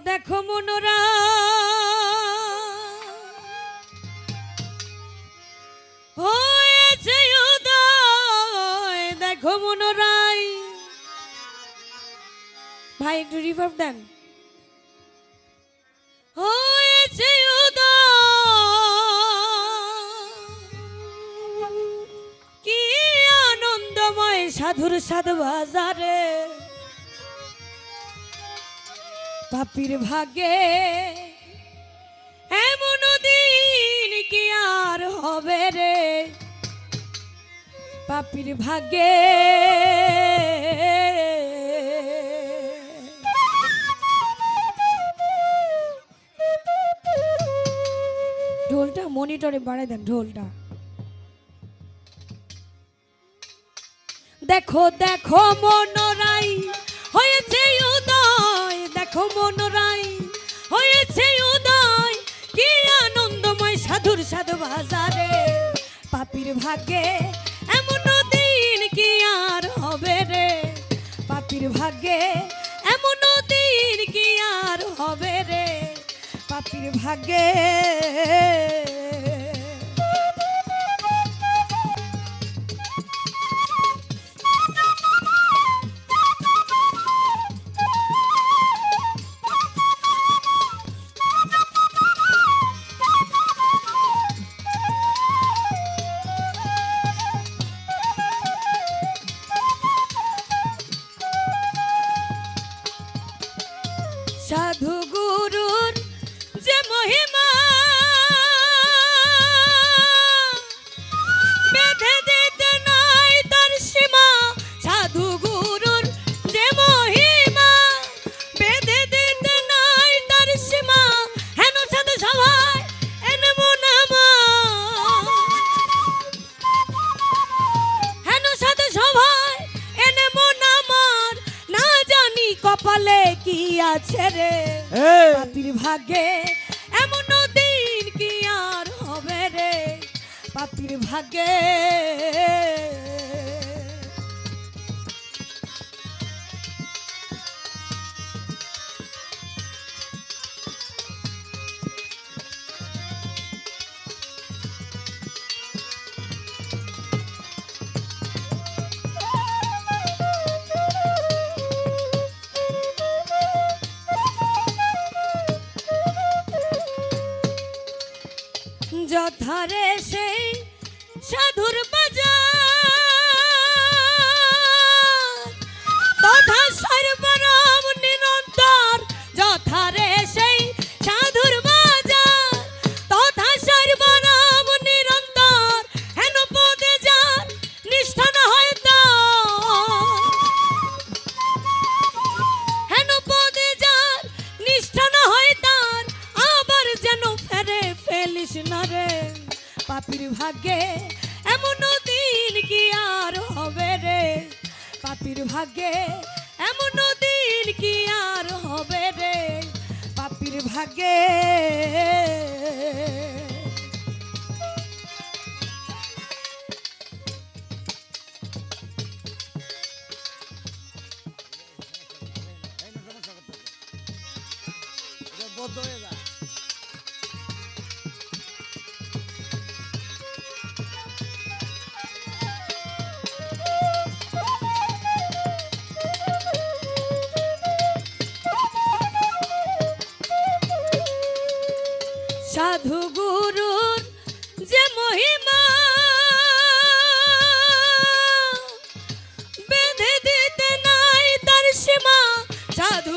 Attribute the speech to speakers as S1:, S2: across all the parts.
S1: দেখো মনোরা। দেখো মনোরাই। ভাই একটু রিভার্ভ দেন। কি আনন্দময় সাধুর সাধ বাজারে। পাপির ভাগে, এমন দিন কি আর হবে রে? পাপির ভাগে, ঢোলটা মনিটরে বাড়াই দেন, ঢোলটা। দেখো দেখো মনোরাই হয়েছে ভাগ্যে, এমন দিন কি আর হবে রে? পাপির ভাগ্যে, এমন দিন কি আর হবে রে? পাপির ভাগ্যে সাধু গুরুর যে মহিমা কি আছে রে? পাপির ভাগে এমন দিন কি আর হবে রে? পাপির ভাগে ঘরে এমন দিন কি আর হবে রে? পাপির ভাগে। ভাগ্যে সাধু গুরুর যে মহিমা বেঁধে দিতে নাই তার সীমা সাধু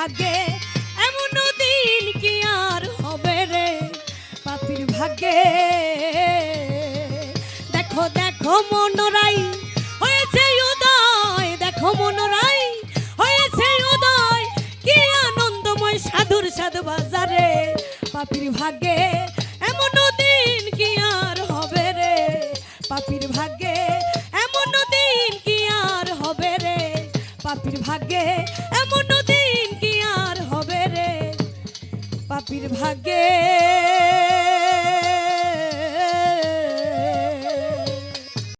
S1: ভাগ্যে, এমন দিন কি আর হবে রে? পাপির ভাগ্যে। দেখো দেখো, মনোরাই, হয়েছে উদয়। দেখো, মনোরাই, হয়েছে উদয়। কি আনন্দময় সাধুর সাধু বাজারে। পাপির ভাগ্যে, এমন দিন কি আর হবে রে? পাপির ভাগ্যে, এমন দিন কি আর হবে রে? পাপির ভাগ্যে, এমন দিন পাপির ভাগে